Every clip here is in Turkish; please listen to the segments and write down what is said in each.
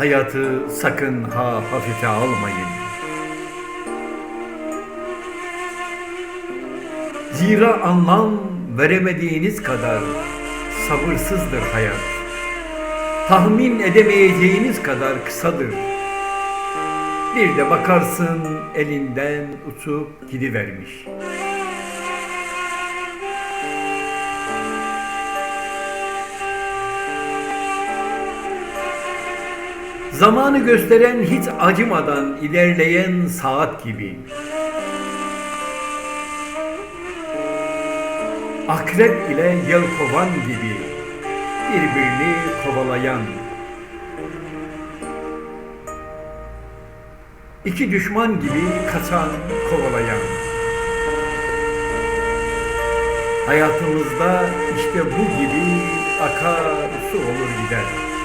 Hayatı sakın ha hafife almayın. Zira anlam veremediğiniz kadar sabırsızdır hayat. Tahmin edemeyeceğiniz kadar kısadır. Bir de bakarsın elinden uçup gidivermiş. Zamanı gösteren hiç acımadan ilerleyen saat gibi. Akrep ile yelkovan gibi birbirini kovalayan. İki düşman gibi kaçan, kovalayan. Hayatımızda işte bu gibi akar su olur gider.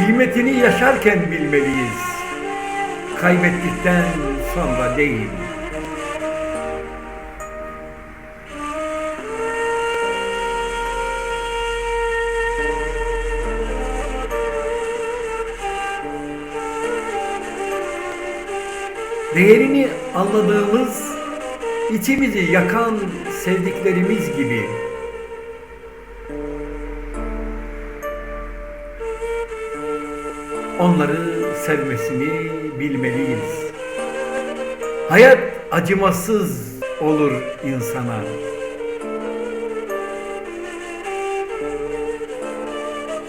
Kıymetini yaşarken bilmeliyiz. Kaybettikten sonra değil. Değerini anladığımız, içimizi yakan sevdiklerimiz gibi onları sevmesini bilmeliyiz. Hayat acımasız olur insana.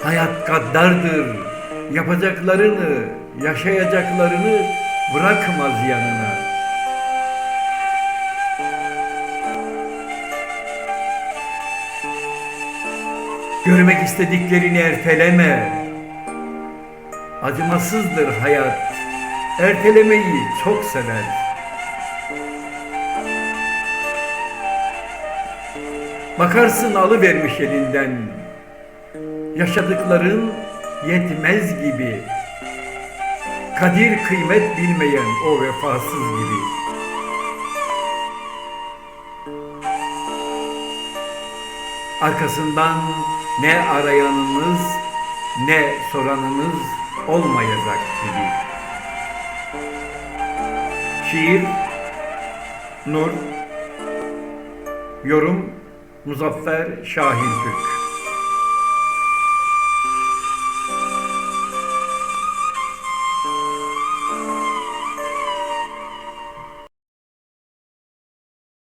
Hayat gaddardır. Yapacaklarını, yaşayacaklarını bırakmaz yanına. Görmek istediklerini erteleme. Acımasızdır hayat. Ertelemeyi çok sever. Bakarsın alıvermiş elinden. Yaşadıkların yetmez gibi. Kadir kıymet bilmeyen o vefasız gibi. Arkasından ne arayanınız ne soranınız olmayacak gibi. Şiir Nur Yorum Muzaffer Şahin Türk